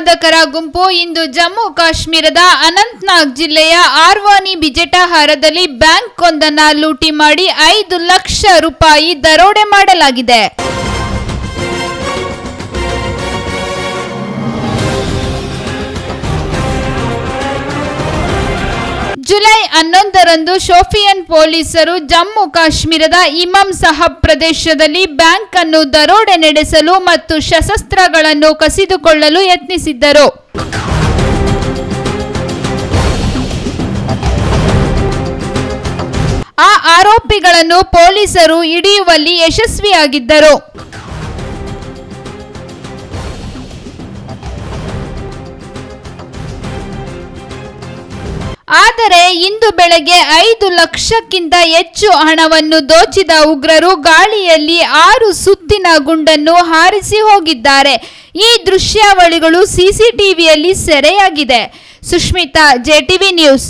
ಭಯೋತ್ಪಾದಕರ ಗುಂಪು ಇಂದು ಜಮ್ಮು ಕಾಶ್ಮೀರದ ಅನಂತ್ನಾಗ್ ಜಿಲ್ಲೆಯ ಆರ್ವಾನಿ ಬಿಜೆಟಹಾರದಲ್ಲಿ ಬ್ಯಾಂಕ್ ಒಂದನ್ನ ಲೂಟಿ ಮಾಡಿ ಐದು ಲಕ್ಷ ರೂಪಾಯಿ ದರೋಡೆ ಮಾಡಲಾಗಿದೆ. ಜುಲೈ ಹನ್ನೊಂದರಂದು ಶೋಫಿಯನ್ ಪೊಲೀಸರು ಜಮ್ಮು ಕಾಶ್ಮೀರದ ಇಮಾಮ್ ಸಾಹಬ್ ಪ್ರದೇಶದಲ್ಲಿ ಬ್ಯಾಂಕ್ ಅನ್ನು ದರೋಡೆ ನಡೆಸಲು ಮತ್ತು ಶಸ್ತ್ರಗಳನ್ನು ಕಸಿದುಕೊಳ್ಳಲು ಯತ್ನಿಸಿದ್ದರು. ಆ ಆರೋಪಿಗಳನ್ನು ಪೊಲೀಸರು ಹಿಡಿಯುವಲ್ಲಿ ಯಶಸ್ವಿಯಾಗಿದ್ದರು. ಆದರೆ ಇಂದು ಬೆಳಗ್ಗೆ ಐದು ಲಕ್ಷಕ್ಕಿಂತ ಹೆಚ್ಚು ಹಣವನ್ನು ದೋಚಿದ ಉಗ್ರರು ಗಾಳಿಯಲ್ಲಿ ಆರು ಸುತ್ತಿನ ಗುಂಡನ್ನು ಹಾರಿಸಿ ಹೋಗಿದ್ದಾರೆ. ಈ ದೃಶ್ಯಾವಳಿಗಳು ಸಿಸಿಟಿವಿಯಲ್ಲಿ ಸೆರೆಯಾಗಿದೆ. Sushmita J T V news.